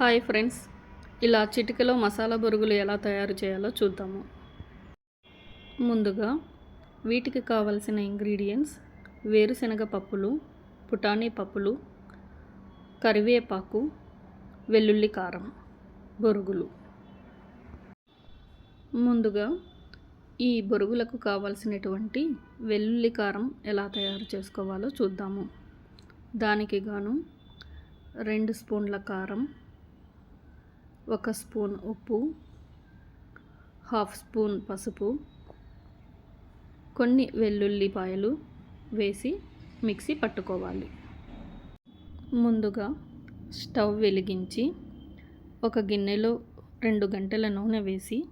Hi friends. ఇలా చిటికలో మసాలా బొరుగులు ఎలా తయారు చేయాలో చూద్దాము. ముందుగా వీటికి కావలసిన ఇంగ్రీడియంట్స్ వేరుశనగ పప్పులు పుటానీ పప్పులు కరివేపాకు వెల్లుల్లి కారం బొరుగులు. ముందుగా ఈ బొరుగులకు కావలసినటువంటి వెల్లుల్లి కారం ఎలా తయారు చేసుకోవాలో చూద్దాము. దానికి గాను రెండు స్పూన్ల కారం ఒక స్పూన్ ఉప్పు హాఫ్ స్పూన్ పసుపు కొన్ని వెల్లుల్లిపాయలు వేసి మిక్సీ పట్టుకోవాలి. ముందుగా స్టవ్ వెలిగించి ఒక గిన్నెలో రెండు గంటల నూనె వేసి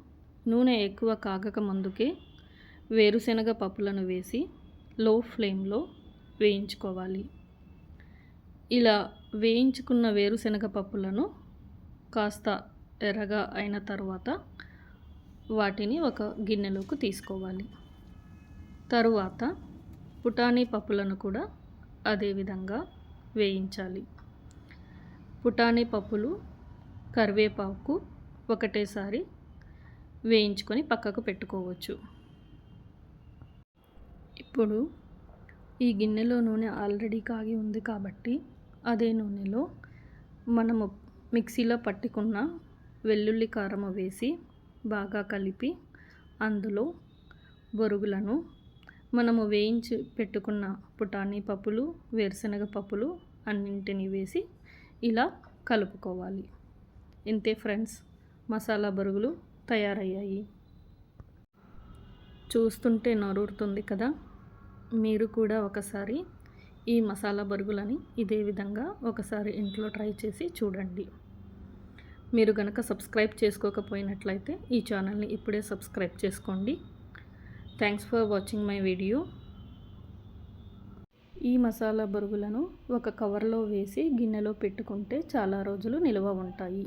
నూనె ఎక్కువ కాగక ముందుకే వేరుశనగ పప్పులను వేసి లో ఫ్లేమ్లో వేయించుకోవాలి. ఇలా వేయించుకున్న వేరుశనగ పప్పులను కాస్త ఎర్రగా అయిన తర్వాత వాటిని ఒక గిన్నెలోకి తీసుకోవాలి. తరువాత పుటానీ పప్పులను కూడా అదేవిధంగా వేయించాలి. పుటానీ పప్పులు కరివేపాకు ఒకటేసారి వేయించుకొని పక్కకు పెట్టుకోవచ్చు. ఇప్పుడు ఈ గిన్నెలో నూనె ఆల్రెడీ కాగి ఉంది కాబట్టి అదే నూనెలో మనము మిక్సీలో పట్టుకున్న వెల్లుల్లి కారం వేసి బాగా కలిపి అందులో బొరుగులను మనము వేయించి పెట్టుకున్న పుటానీ పప్పులు వేరుశనగ పప్పులు అన్నింటినీ వేసి ఇలా కలుపుకోవాలి. ఇంతే ఫ్రెండ్స్ మసాలా బరుగులు తయారయ్యాయి. చూస్తుంటే నోరూరుతుంది కదా? మీరు కూడా ఒకసారి ఈ మసాలా బరుగులని ఇదే విధంగా ఒకసారి ఇంట్లో ట్రై చేసి చూడండి. మీరు కనుక సబ్స్క్రైబ్ చేసుకోకపోయినట్లయితే ఈ ఛానల్ని ఇప్పుడే సబ్స్క్రైబ్ చేసుకోండి. Thanks for watching my video ఈ మసాలా బరుగులను ఒక కవర్లో వేసి గిన్నెలో పెట్టుకుంటే చాలా రోజులు నిల్వ ఉంటాయి.